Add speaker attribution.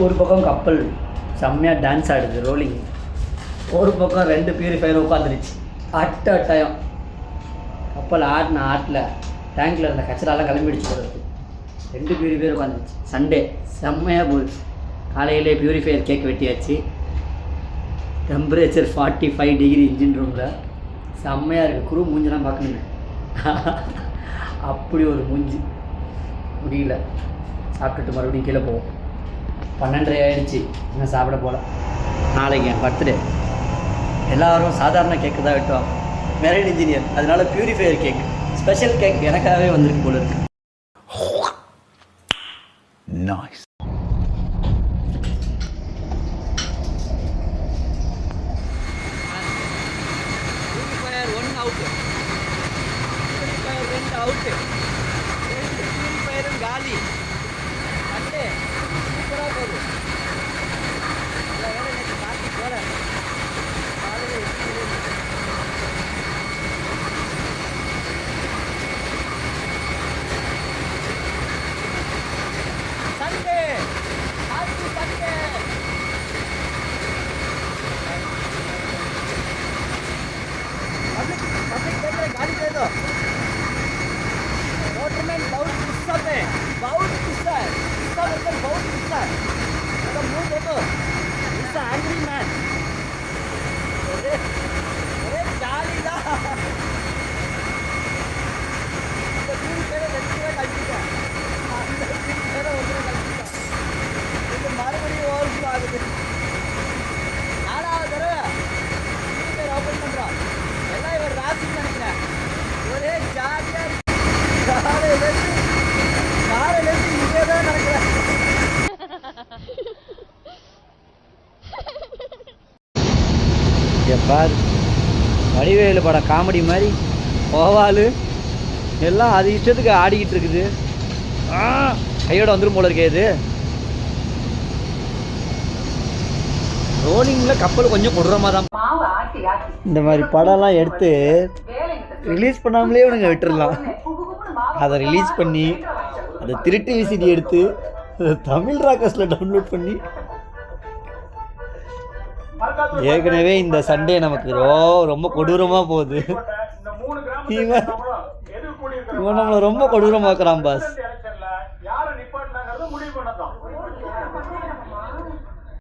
Speaker 1: ஒரு பக்கம் கப்பல் செம்மையாக டான்ஸ் ஆடுது ரோலிங் ஒரு பக்கம் ரெண்டு பியூரிஃபையர் உட்காந்துருச்சு. அட்ட அட்டயம். கப்பல் ஆடின ஆட்டில் டேங்கில் இருந்த கச்சராலாம் கிளம்பிடுச்சு போகிறது ரெண்டு பியூரிஃபையர் உட்காந்துருச்சு. சண்டே செம்மையாக போகுது. காலையிலே பியூரிஃபையர் கேக் வெட்டியாச்சு. Temperature forty five degree engine ரூமில் செம்மையாக இருக்குது குரு மூஞ்செல்லாம் பார்க்கணுங்க அப்படி ஒரு மூஞ்சி. முடியல. சாப்பிட்டுட்டு மறுபடியும் கீழே போவோம். பன்னெண்டரை ஆயிடுச்சு. இன்னும் சாப்பிட போகல நாளைக்கு என் பர்த்டே எல்லாரும் சாதாரண கேக்கு தான் வெட்டுவாங்க. மெரைன் இன்ஜினியர் அதனால பியூரிஃபையர் கேக் ஸ்பெஷல் கேக் எனக்காகவே வந்திருக்கு போல இருக்கு. ஒன் அவுட்டு காலி பாரு. வடிவேலு படம் காமெடி மாதிரி ஓவாலு எல்லாம் அது இஷ்டத்துக்கு ஆடிக்கிட்டு இருக்குது. கையோட வந்துடும் போல இருக்கே இது. ரோலிங்கில் கப்பல் கொஞ்சம் கொடூரமாக தான் இந்த மாதிரி படம்லாம் எடுத்து ரிலீஸ் பண்ணாமலே இவனுங்க விட்டுறலாம். அதை ரிலீஸ் பண்ணி அதை திருட்டு விசிடி எடுத்து தமிழ் ராக்கர்ஸில் டவுன்லோட் பண்ணி ஏற்கனவே இந்த சண்டே நமக்கு ரொம்ப கொடூரமாக போகுது. இவன் இவன் நம்மளை ரொம்ப கொடூரமாக்குறான் பாஸ்